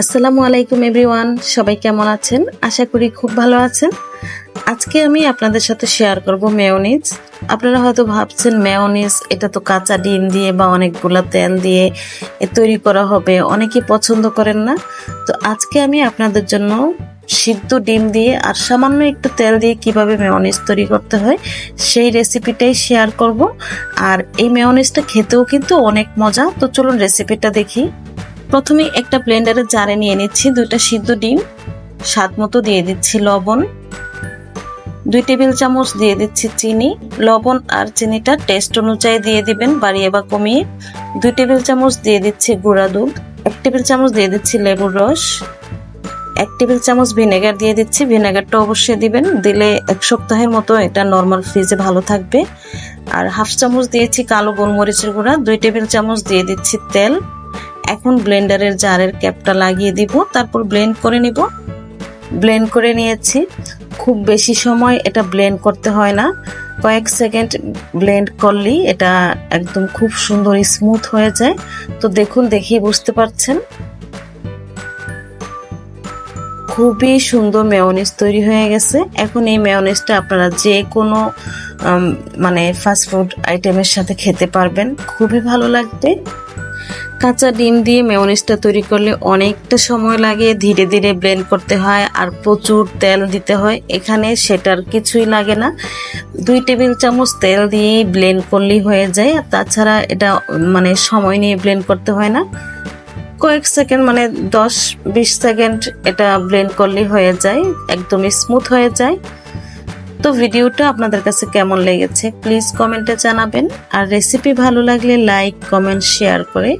আসসালামু আলাইকুম, এভরিওয়ান। সবাই কেমন আছেন? আশা করি খুব ভালো আছেন। আজকে আমি আপনাদের সাথে শেয়ার করব মেয়োনিজ। আপনারা হয়তো ভাবছেন, মেয়োনিজ, এটা তো কাঁচা ডিম দিয়ে বা অনেকগুলো তেল দিয়ে তৈরি করা হবে। অনেকে পছন্দ করেন না। তো আজকে আমি আপনাদের জন্য সিদ্ধ ডিম দিয়ে আর সামান্য একটু তেল দিয়ে কীভাবে মেয়োনিজ তৈরি করতে হয়, সেই রেসিপিটাই শেয়ার করব। আর এই মেয়োনিজটা খেতেও কিন্তু অনেক মজা। তো চলুন রেসিপিটা দেখি। প্রথমে একটা ব্লেন্ডারের জারে নিয়ে নিচ্ছি দুইটা সিদ্ধ ডিম, স্বাদ মতো দিয়ে দিচ্ছি লবণ, দুই টেবিল চামচ দিয়ে দিচ্ছি চিনি, লবণ আর চিনিটা টেস্ট অনুযায়ী দিয়ে দিবেন, বাড়িয়ে বা কমিয়ে। দুই টেবিল চামচ দিয়ে দিচ্ছি গুঁড়া দুধ, এক টেবিল চামচ দিয়ে দিচ্ছি লেবুর রস, এক টেবিল চামচ ভিনেগার দিয়ে দিচ্ছি। ভিনেগারটা অবশ্যই দিবেন, দিলে এক সপ্তাহের মতো এটা নর্মাল ফ্রিজে ভালো থাকবে। আর হাফ চামচ দিয়েছি কালো গোলমরিচের গুঁড়া, দুই টেবিল চামচ দিয়ে দিচ্ছি তেল এখন ব্লেন্ডারের জারের ক্যাপটা লাগিয়ে দিব, তারপর ব্লেন্ড করে নিব। ব্লেন্ড করে নিয়েছি। খুব বেশি সময় এটা ব্লেন্ড করতে হয় না। কয়েক সেকেন্ড ব্লেন্ড করলেই এটা একদম খুব সুন্দর স্মুথ হয়ে যায়। তো দেখুন, দেখেই বুঝতে পারছেন। খুবই সুন্দর মেয়নিজ তৈরি হয়ে গেছে। এখন এই মেয়নিজটা আপনারা যে কোনো মানে ফাস্টফুড আইটেমের সাথে খেতে পারবেন। খুবই ভালো লাগবে। কাঁচা ডিম দিয়ে মেয়নিজটা তৈরি করলে অনেকটা সময় লাগে, ধীরে ধীরে ব্লেন্ড করতে হয় আর প্রচুর তেল দিতে হয়। এখানে সেটার কিছুই লাগে না। দুই টেবিল চামচ তেল দিয়েই ব্লেন্ড করলেই হয়ে যায়। আর তাছাড়া এটা মানে সময় নিয়ে ব্লেন্ড করতে হয় না। কয়েক সেকেন্ড মানে দশ, বিশ সেকেন্ড এটা ব্লেন্ড করলেই হয়ে যায়। একদমই স্মুথ হয়ে যায়। তো ভিডিওটা আপনাদের কাছে কেমন লেগেছে প্লিজ কমেন্টে জানাবেন। আর রেসিপি ভালো লাগলে লাইক কমেন্ট শেয়ার করে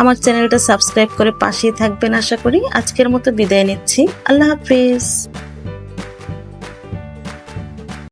আমার চ্যানেলটা সাবস্ক্রাইব করে পাশেই থাকবেন আশা করি। আজকের মতো বিদায় নিচ্ছি। আল্লাহ হাফিজ।